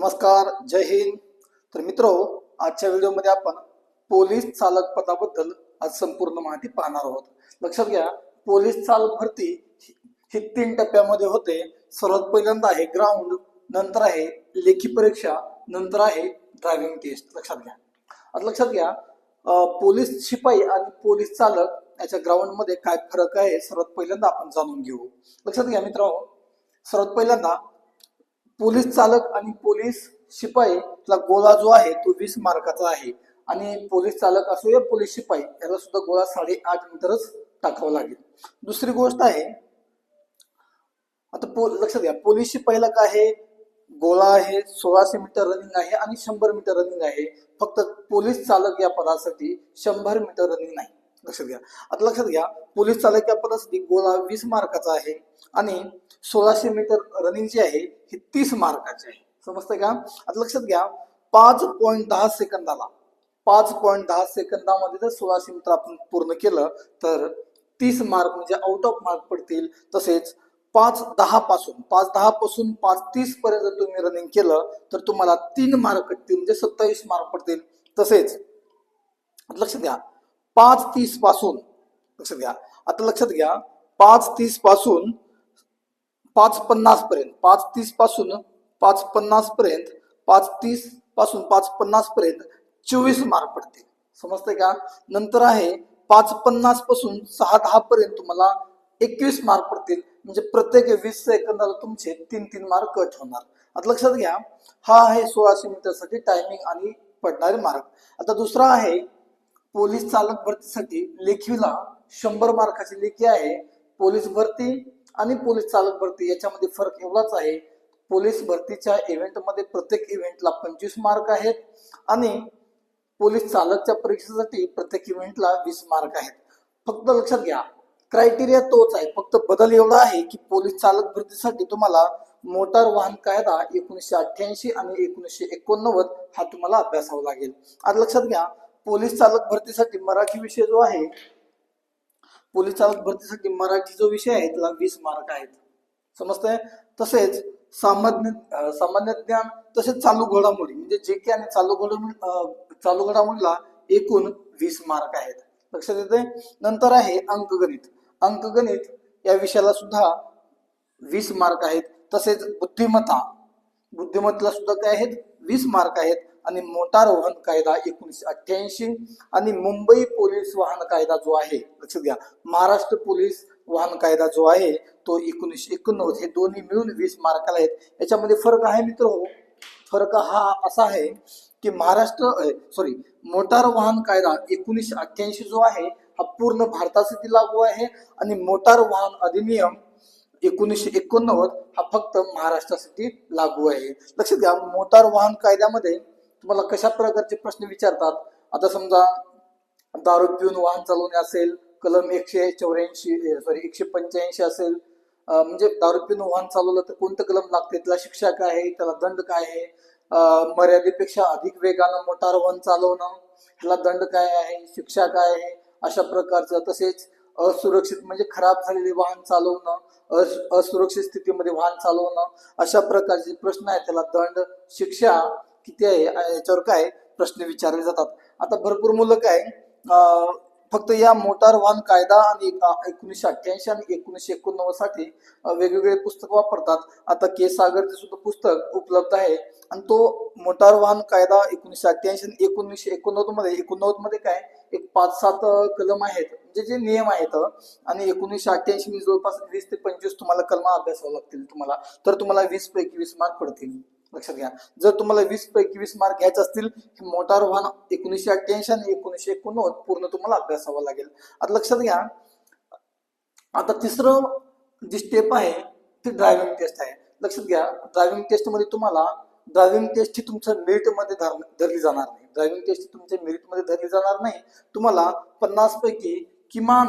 नमस्कार जय हिंद. तर मित्र आजच्या व्हिडिओमध्ये आपण पोलीस चालक पदाबद्दल आज संपूर्ण माहिती पाहणार आहोत. लक्षात घ्या पोलीस चालक भरती ही- तीन टप्प्यामध्ये होते. सर्वात पहिल्यांदा आहे ग्राउंड नंतर आहे लेखी परीक्षा नंतर आहे ड्रायव्हिंग टेस्ट लक्षात घ्या. आता लक्षात घ्या पोलीस शिपाई आणि पोलीस चालक याच्या ग्राउंडमध्ये काय फरक आहे सर्वात पहिल्यांदा आपण जाणून घेऊ. लक्षात घ्या मित्रांनो सर्वात पहिल्यांदा पोलीस चालक आणि पोलीस शिपाईला गोळा जो आहे तो वीस मार्काचा आहे. आणि पोलीस चालक असो या पोलीस शिपाई याला सुद्धा गोळा साडेआठ मीटरच टाकावा लागेल. दुसरी गोष्ट आहे आता पो लक्षात घ्या पोलीस शिपाईला काय आहे? गोळा आहे सोळाशे मीटर रनिंग आहे आणि शंभर मीटर रनिंग आहे. फक्त पोलीस चालक या पदासाठी शंभर मीटर रनिंग नाही. लक्षात घ्या. आता लक्षात घ्या पोलीस चालक या गोळा वीस मार्काचा आहे आणि सोळाशे मीटर रनिंग जी आहे ही तीस मार्काची आहे. समजतंय का? आता लक्षात घ्या पाच पॉईंट दहा सेकंदाला पाच पॉईंट दहा सेकंदामध्ये जर सोळाशे मीटर आपण पूर्ण केलं तर तीस मार्क म्हणजे आउट ऑफ मार्क पडतील. तसेच पाच दहा पासून पाच दहा पासून पाच तीस पर्यंत जर तुम्ही रनिंग केलं तर तुम्हाला तीन मार्क पडतील म्हणजे सत्तावीस मार्क पडतील. तसेच लक्षात घ्या पाच तीसपासून. लक्षात घ्या. आता लक्षात घ्या. पाच तीसपासून पाच पन्नास पर्यंत. पाच तीसपासून पाच पन्नास पर्यंत. पाच तीसपासून पाच पन्नास पर्यंत. चोवीस मार्क पडतील. समजतंय का? नंतर आहे पाच पन्नासपासून सहा दहा पर्यंत तुम्हाला एकवीस मार्क पडतील. म्हणजे प्रत्येक वीस सेकंदाला तुमचे तीन तीन मार्क कट होणार. आता लक्षात घ्या. हा आहे सोळाशे मीटरसाठी टायमिंग आणि पडणारे मार्क. आता दुसरा आहे पोलीस चालक भरतीसाठी लेखीला शंभर मार्काची लेखी आहे. पोलीस भरती आणि पोलीस चालक भरती याच्यामध्ये फरक एवढाच आहे. पोलीस भरतीच्या इव्हेंटमध्ये प्रत्येक इव्हेंटला पंचवीस मार्क आहेत आणि पोलीस चालकच्या परीक्षेसाठी प्रत्येक इव्हेंटला वीस मार्क आहेत. फक्त लक्षात घ्या क्रायटेरिया तोच आहे. फक्त बदल एवढा आहे की पोलीस चालक भरतीसाठी तुम्हाला मोटार वाहन कायदा एकोणीसशे अठ्ठ्याऐंशी आणि एकोणीसशे एकोणनव्वद हा तुम्हाला अभ्यासावा लागेल. आता लक्षात घ्या पोलीस चालक भरतीसाठी मराठी विषय जो आहे पोलीस चालक भरतीसाठी मराठी जो विषय आहे त्याला वीस मार्क आहेत. समजतंय? तसेच सामान्य सामान्य ज्ञान तसेच चालू घडामोडी म्हणजे जे के आणि चालू घडामोडी चालू घडामोडीला एकूण वीस मार्क आहेत. लक्षात येते नंतर आहे अंकगणित. अंकगणित या विषयाला सुद्धा वीस मार्क आहेत. तसेच बुद्धिमत्ता. बुद्धिमत्तेला सुद्धा काय आहेत? वीस मार्क आहेत. आणि मोटार वाहन कायदा एकोणीसशे अठ्ठ्याऐंशी आणि मुंबई पोलीस वाहन कायदा जो आहे लक्षात घ्या महाराष्ट्र पोलीस वाहन कायदा जो आहे तो एकोणीसशे एकोणनव्वद हे दोन्ही मिळून वीस मार्काला आहेत. याच्यामध्ये फरक आहे मित्र हो. फरक हा असा आहे की महाराष्ट्र सॉरी मोटार वाहन कायदा एकोणीसशे अठ्ठ्याऐंशी जो आहे हा पूर्ण भारतासाठी लागू आहे आणि मोटार वाहन अधिनियम एकोणीसशे एकोणनव्वद हा फक्त महाराष्ट्रासाठी लागू आहे. लक्षात घ्या मोटार वाहन कायद्यामध्ये तुम्हाला कशा प्रकारचे प्रश्न विचारतात? आता समजा दारू पिऊन वाहन चालवणे असेल कलम एकशे चौऱ्याऐंशी सॉरी एकशे पंच्याऐंशी असेल म्हणजे दारू पिऊन वाहन चालवलं तर कोणतं कलम लागते? त्याला शिक्षा काय आहे? त्याला दंड काय आहे? मर्यादेपेक्षा अधिक वेगानं मोटार वाहन चालवणं ह्याला दंड काय आहे? शिक्षा काय आहे? अशा प्रकारचं. तसेच असुरक्षित म्हणजे खराब झालेले वाहन चालवणं असुरक्षित स्थितीमध्ये वाहन चालवणं अशा प्रकारचे प्रश्न आहेत. त्याला दंड शिक्षा किती आहे याच्यावर काय प्रश्न विचारले जातात. आता भरपूर मुलं काय फक्त या मोटार वाहन कायदा आणि एकोणीसशे अठ्ठ्याऐंशी आणि एकोणीसशे एकोणनव्वदसाठी वेगवेगळे पुस्तक वापरतात. आता के. सागरचे सुद्धा पुस्तक उपलब्ध आहे. आणि तो मोटार वाहन कायदा एकोणीसशे अठ्ठ्याऐंशी आणि एकोणीसशे एकोणनव्वदमध्ये एकोणनव्वदमध्ये काय एक पाच सात कलम आहेत. म्हणजे जे नियम आहेत आणि एकोणीसशे अठ्ठ्याऐंशी जवळपास वीस ते पंचवीस तुम्हाला कलमा अभ्यासावं लागतील तुम्हाला. तर तुम्हाला वीस पैकी वीस मार्क पडतील. लक्षात घ्या. जर तुम्हाला वीस पैकी वीस मार्क घ्यायचे असतील हे मोटार वाहन एकोणीसशे अठ्ठ्याऐंशी आणि एकोणीसशे एकोणनव्वद पूर्ण तुम्हाला अभ्यासावं लागेल. आता लक्षात घ्या. आता तिसरं जी स्टेप आहे ती ड्रायव्हिंग टेस्ट आहे. लक्षात घ्या. ड्रायव्हिंग टेस्टमध्ये तुम्हाला ड्रायव्हिंग टेस्ट ही तुमच्या मेरिटमध्ये धर- धरली जाणार नाही. ड्रायव्हिंग टेस्ट तुमच्या मेरिटमध्ये धरली जाणार नाही. तुम्हाला पन्नास पैकी किमान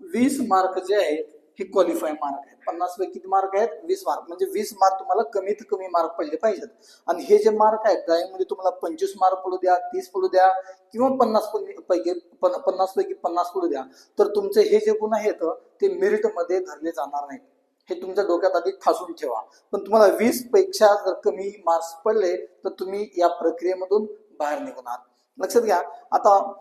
वीस मार्क जे आहेत हे क्वालिफाय मार्क आहेत. पन्नास पैकी किती मार्क आहेत? वीस मार्क म्हणजे वीस मार्क तुम्हाला कमीत कमी मार्क पडले पाहिजेत. आणि हे जे मार्क आहेत ड्रायव्हिंगमध्ये तुम्हाला पंचवीस मार्क पडू द्या तीस पडू द्या किंवा पन्नास पैकी पन्नास पैकी पन्नास पडू द्या. तर तुमचे हे जे गुण आहेत ते मेरिटमध्ये धरले जाणार नाहीत. हे तुमच्या डोक्यात आधी ठासून ठेवा. पण तुम्हाला वीसपेक्षा जर कमी मार्क्स पडले तर तुम्ही या प्रक्रियेमधून बाहेर निघणार लक्षात घ्या. आता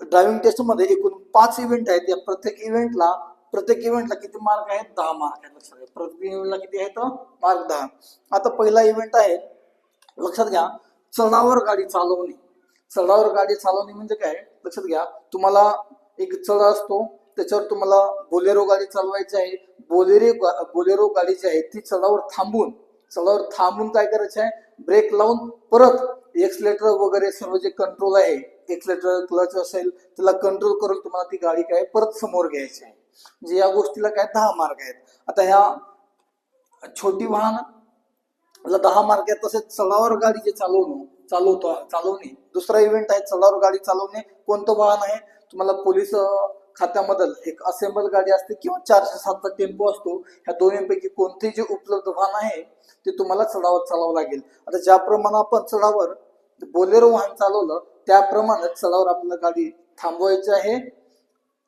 ड्रायव्हिंग टेस्टमध्ये एकूण पाच इव्हेंट आहेत. या प्रत्येक इव्हेंटला प्रत्येक इव्हेंटला किती मार्क आहेत? दहा मार्क आहेत लक्षात घ्या. प्रत्येक इव्हेंटला किती आहेत? मार्क दहा. आता पहिला इव्हेंट आहे लक्षात घ्या चढावर गाडी चालवणे. चढावर गाडी चालवणे म्हणजे काय? लक्षात घ्या तुम्हाला एक चढ असतो त्याच्यावर तुम्हाला बोलेरो गाडी चालवायची आहे. बोलेरो बोलेरो गाडी जी आहे ती चढावर थांबून चढावर थांबून काय करायचं आहे? ब्रेक लावून परत एक्सलेटर वगैरे सर्व जे कंट्रोल आहे एक्सलेटर क्लच असेल त्याला कंट्रोल करून तुम्हाला ती गाडी काय? परत समोर घ्यायची आहे. म्हणजे या गोष्टीला काय दहा मार्क आहेत. आता ह्या छोटी वाहन दहा मार्क आहेत. तसेच चढावर गाडी जे चालवणं चालवतो चालवणे. दुसरा इव्हेंट आहे चढावर गाडी चालवणे. कोणतं वाहन आहे? तुम्हाला पोलीस खात्यामधल खात्यामधील एक असेंबल गाडी असते किंवा चारशे सातचा टेम्पो असतो. ह्या दोन्हीपैकी कोणतेही जे उपलब्ध वाहन आहे ते तुम्हाला चढावर चालावं लागेल. आता ज्याप्रमाणे आपण चढावर बोलेरो वाहन चालवलं त्याप्रमाणे चढावर आपल्याला गाडी थांबवायची आहे.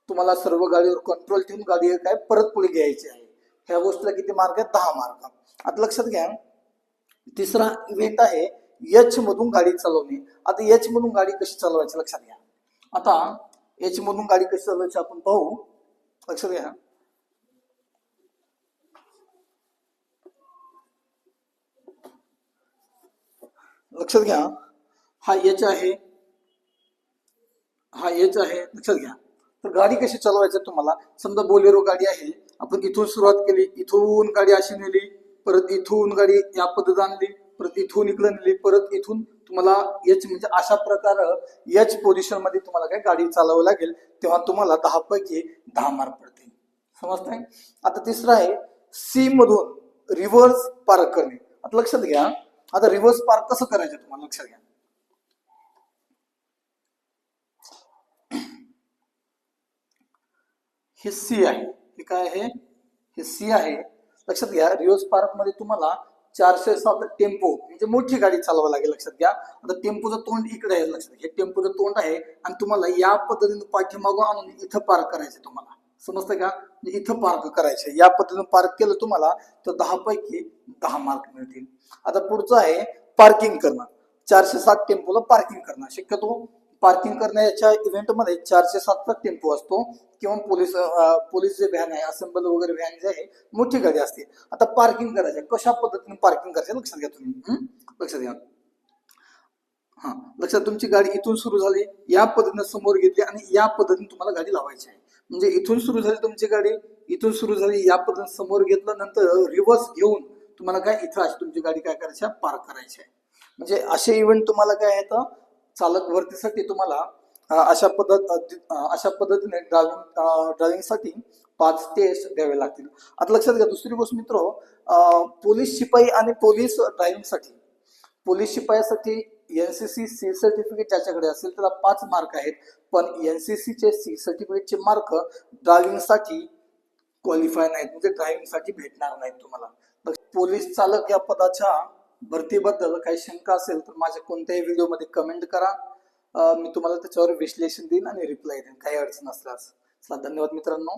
तुम्हाला सर्व गाडीवर कंट्रोल ठेवून गाडी काय परत पुढे घ्यायची आहे. ह्या गोष्टीला किती मार्क आहेत? दहा मार्क. आता लक्षात घ्या तिसरा इव्हेंट आहे एच मधून गाडी चालवणे. आता एच मधून गाडी कशी चालवायची लक्षात घ्या. आता एच मधून गाडी कशी चालवायची आपण पाहू. लक्षात घ्या. लक्षात घ्या. हा एच आहे. हा एच आहे. लक्षात घ्या. तर गाडी कशी चालवायची तुम्हाला? समजा बोलेरो गाडी आहे आपण इथून सुरुवात केली इथून गाडी अशी नेली परत इथून गाडी या पद्धत आणली परत इथून इकडे नेली परत इथून तुम्हाला एच म्हणजे अशा प्रकार एच पोझिशनमध्ये तुम्हाला काय गाडी चालवावी लागेल तेव्हा तुम्हाला दहा पैकी दहा मार्क पडतील. समजतंय? आता तिसरं आहे सी मधून रिव्हर्स पार्क करणे. आता लक्षात घ्या आता रिव्हर्स पार्क कसं करायचं तुम्हाला? लक्षात घ्या. हे सी आहे. हे काय आहे? हे सी आहे. लक्षात घ्या रिओस पार्कमध्ये तुम्हाला चारशे सात टेम्पो म्हणजे मोठी गाडी चालवावी लागेल लक्षात घ्या. आता टेम्पोचं तोंड इकडे आहे लक्षात घ्या. हे टेम्पोचं तोंड आहे आणि तुम्हाला या पद्धतीने पाठीमागून आणून इथं पार्क करायचं तुम्हाला. समजतं का? म्हणजे इथं पार्क करायचं या पद्धतीने पार्क केलं तुम्हाला तर दहा पैकी दहा मार्क मिळतील. आता पुढचं आहे पार्किंग करणं. चारशे सात टेम्पोला पार्किंग करणं. शक्यतो पार्किंग करण्याच्या इव्हेंटमध्ये चारशे सातचा टेम्पो असतो. किंवा पोलीस पोलीस जे व्हॅन आहे असेंबल वगैरे व्हॅन जे आहे मोठी गाडी असते. आता पार्किंग करायचं कशा पद्धतीने पार्किंग करायचं लक्षात घ्या तुम्ही. लक्षात घ्या. हा. लक्षात तुमची गाडी इथून सुरू झाली या पद्धतीने समोर घेतली आणि या पद्धतीने तुम्हाला गाडी लावायची आहे. म्हणजे इथून सुरू झाली तुमची गाडी इथून सुरू झाली या पद्धतीने समोर घेतलं नंतर रिव्हर्स घेऊन तुम्हाला काय इथं अशी तुमची गाडी काय करायची आहे? पार्क करायची आहे. म्हणजे असे इव्हेंट तुम्हाला काय येतं? चालक भरतीसाठी तुम्हाला अशा पद्धत अशा पद्धतीने ड्रायव्हिंग ड्रायव्हिंगसाठी पाच टेस्ट द्यावे लागतील. आता लक्षात घ्या दुसरी गोष्ट मित्र पोलीस शिपाई आणि पोलीस ड्रायव्हिंगसाठी police शिपायासाठी N C C C certificate ज्याच्याकडे असेल त्याला पाच मार्क आहेत. पण एन सी सीचे सी सर्टिफिकेटचे मार्क ड्रायव्हिंगसाठी क्वालिफाय नाहीत म्हणजे ड्रायव्हिंगसाठी भेटणार नाहीत तुम्हाला. पोलीस चालक या पदाच्या भरतीबद्दल काही शंका असेल तर माझ्या कोणत्याही व्हिडिओमध्ये कमेंट करा. मी तुम्हाला त्याच्यावर विश्लेषण देईन आणि रिप्लाय देईन. काही अडचण असल्यास. चला धन्यवाद मित्रांनो.